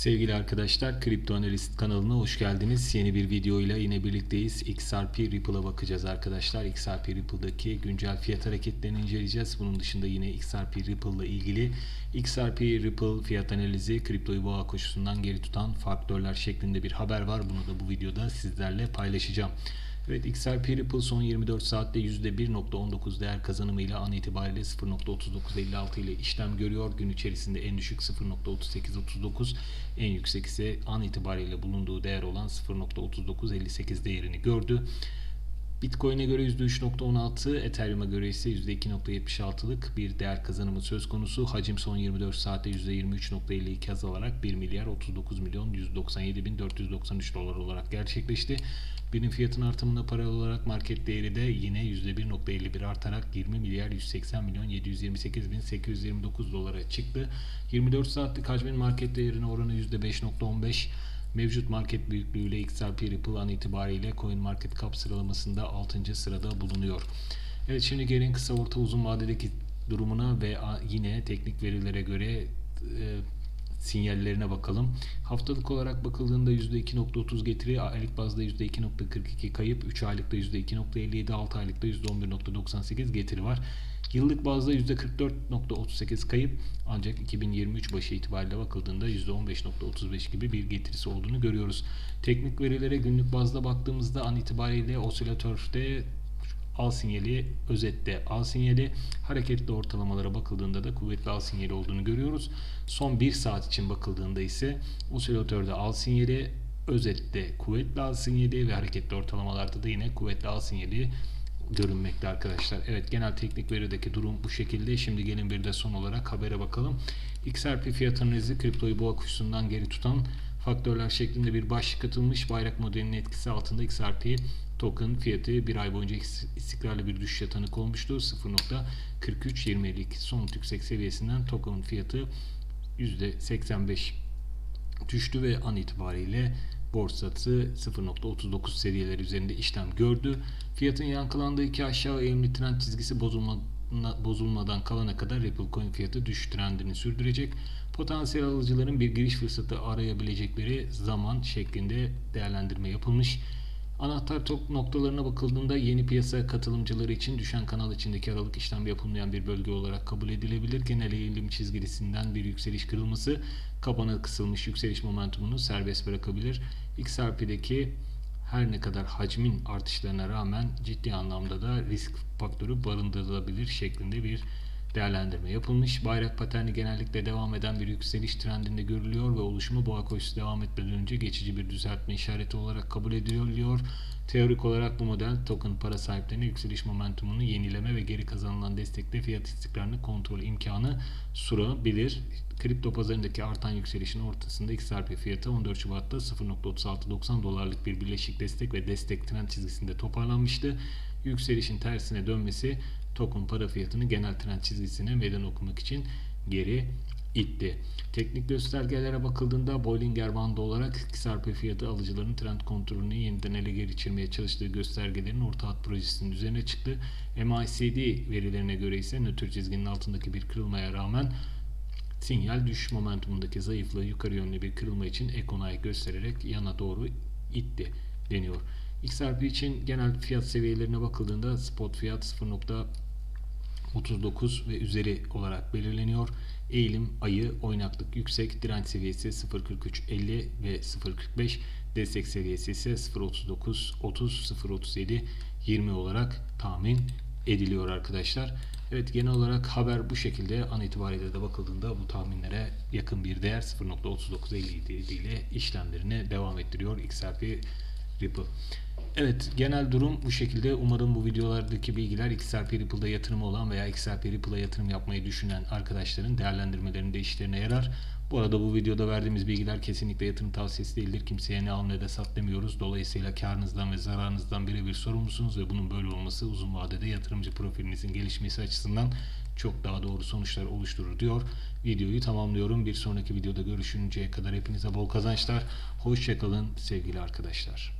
Sevgili arkadaşlar, Kripto Analist kanalına hoş geldiniz. Yeni bir videoyla yine birlikteyiz. XRP Ripple'a bakacağız arkadaşlar. XRP Ripple'daki güncel fiyat hareketlerini inceleyeceğiz. Bunun dışında yine XRP Ripple ile ilgili XRP Ripple fiyat analizi, kriptoyu boğa koşusundan geri tutan faktörler şeklinde bir haber var. Bunu da bu videoda sizlerle paylaşacağım. Evet XRP Ripple son 24 saatte %1.19 değer kazanımıyla an itibariyle 0.3956 ile işlem görüyor. Gün içerisinde en düşük 0.3839 en yüksek ise an itibariyle bulunduğu değer olan 0.3958 değerini gördü. Bitcoin'e göre %3.16, Ethereum'a göre ise %2.76'lık bir değer kazanımı söz konusu. Hacim son 24 saatte %23.52 azalarak 1 milyar 39 milyon 197 bin 493 dolar olarak gerçekleşti. Birim fiyatın artımına paralel olarak market değeri de yine %1.51 artarak 20 milyar 180 milyon 728 bin 829 dolara çıktı. 24 saatlik hacmin market değerine oranı %5.15. Mevcut market büyüklüğüyle XRP Ripple an itibariyle CoinMarketCap sıralamasında 6. sırada bulunuyor. Evet şimdi gelin kısa orta uzun vadedeki durumuna ve yine teknik verilere göre e, sinyallerine bakalım. Haftalık olarak bakıldığında %2.30 getiri, aylık bazda %2.42 kayıp, 3 aylıkta %2.57, 6 aylıkta %11.98 getiri var. Yıllık bazda %44.38 kayıp ancak 2023 başı itibariyle bakıldığında %15.35 gibi bir getirisi olduğunu görüyoruz. Teknik verilere günlük bazda baktığımızda an itibariyle osilatörde al sinyali özette al sinyali hareketli ortalamalara bakıldığında da kuvvetli al sinyali olduğunu görüyoruz. Son 1 saat için bakıldığında ise osilatörde al sinyali özette kuvvetli al sinyali ve hareketli ortalamalarda da yine kuvvetli al sinyali görünmekte arkadaşlar. Evet genel teknik verideki durum bu şekilde. Şimdi gelin bir de son olarak habere bakalım. XRP fiyat analizi kriptoyu boğa kuşundan geri tutan faktörler şeklinde bir başlık atılmış. Bayrak modelinin etkisi altında XRP token fiyatı bir ay boyunca istikrarlı bir düşüşe tanık olmuştu. 0.4322 son yüksek seviyesinden token fiyatı %85 düştü ve an itibariyle borsası 0.39 seviyeler üzerinde işlem gördü. Fiyatın yankılandığı iki aşağı eğimli trend çizgisi bozulma, bozulmadan kalana kadar Ripple Coin fiyatı düşüş trendini sürdürecek. Potansiyel alıcıların bir giriş fırsatı arayabilecekleri zaman şeklinde değerlendirme yapılmış. Anahtar tok noktalarına bakıldığında yeni piyasa katılımcıları için düşen kanal içindeki aralık işlem yapılmayan bir bölge olarak kabul edilebilir. Genel eğilim çizgisinden bir yükseliş kırılması kapanı kısılmış yükseliş momentumunu serbest bırakabilir. XRP'deki her ne kadar hacmin artışlarına rağmen ciddi anlamda da risk faktörü barındırılabilir şeklinde bir değerlendirme yapılmış. Bayrak paterni genellikle devam eden bir yükseliş trendinde görülüyor ve oluşumu boğa koşusu devam etmeden önce geçici bir düzeltme işareti olarak kabul ediliyor. Teorik olarak bu model token para sahiplerine yükseliş momentumunu yenileme ve geri kazanılan destekle fiyat istikrarını kontrol imkanı sunabilir. Kripto pazarındaki artan yükselişin ortasında XRP fiyatı 14 Şubat'ta 0.3690 dolarlık bir birleşik destek ve destek trend çizgisinde toparlanmıştı. Yükselişin tersine dönmesi token para fiyatını genel trend çizgisine meydan okumak için geri itti. Teknik göstergelere bakıldığında Bollinger bandı olarak XRP fiyatı alıcıların trend kontrolünü yeniden ele geçirmeye çalıştığı göstergelerin orta hat projesinin üzerine çıktı. MACD verilerine göre ise nötr çizginin altındaki bir kırılmaya rağmen sinyal düşüş momentumundaki zayıflığı yukarı yönlü bir kırılma için ek onay göstererek yana doğru itti deniyor. XRP için genel fiyat seviyelerine bakıldığında spot fiyat 0.39 ve üzeri olarak belirleniyor. Eğilim ayı oynaklık yüksek direnç seviyesi 0.43.50 ve 0.45 destek seviyesi ise 0.39 30 0.37 20 olarak tahmin ediliyor arkadaşlar. Evet genel olarak haber bu şekilde an itibariyle de bakıldığında bu tahminlere yakın bir değer 0.3957 ile işlemlerine devam ettiriyor XRP Ripple. Evet genel durum bu şekilde. Umarım bu videolardaki bilgiler XRP Ripple'da yatırımı olan veya XRP Ripple'a yatırım yapmayı düşünen arkadaşların değerlendirmelerinde işlerine yarar. Bu arada bu videoda verdiğimiz bilgiler kesinlikle yatırım tavsiyesi değildir. Kimseye ne al ne de sat demiyoruz. Dolayısıyla karınızdan ve zararınızdan birebir sorumlusunuz ve bunun böyle olması uzun vadede yatırımcı profilinizin gelişmesi açısından çok daha doğru sonuçlar oluşturur diyor. Videoyu tamamlıyorum. Bir sonraki videoda görüşünceye kadar hepinize bol kazançlar. Hoşçakalın sevgili arkadaşlar.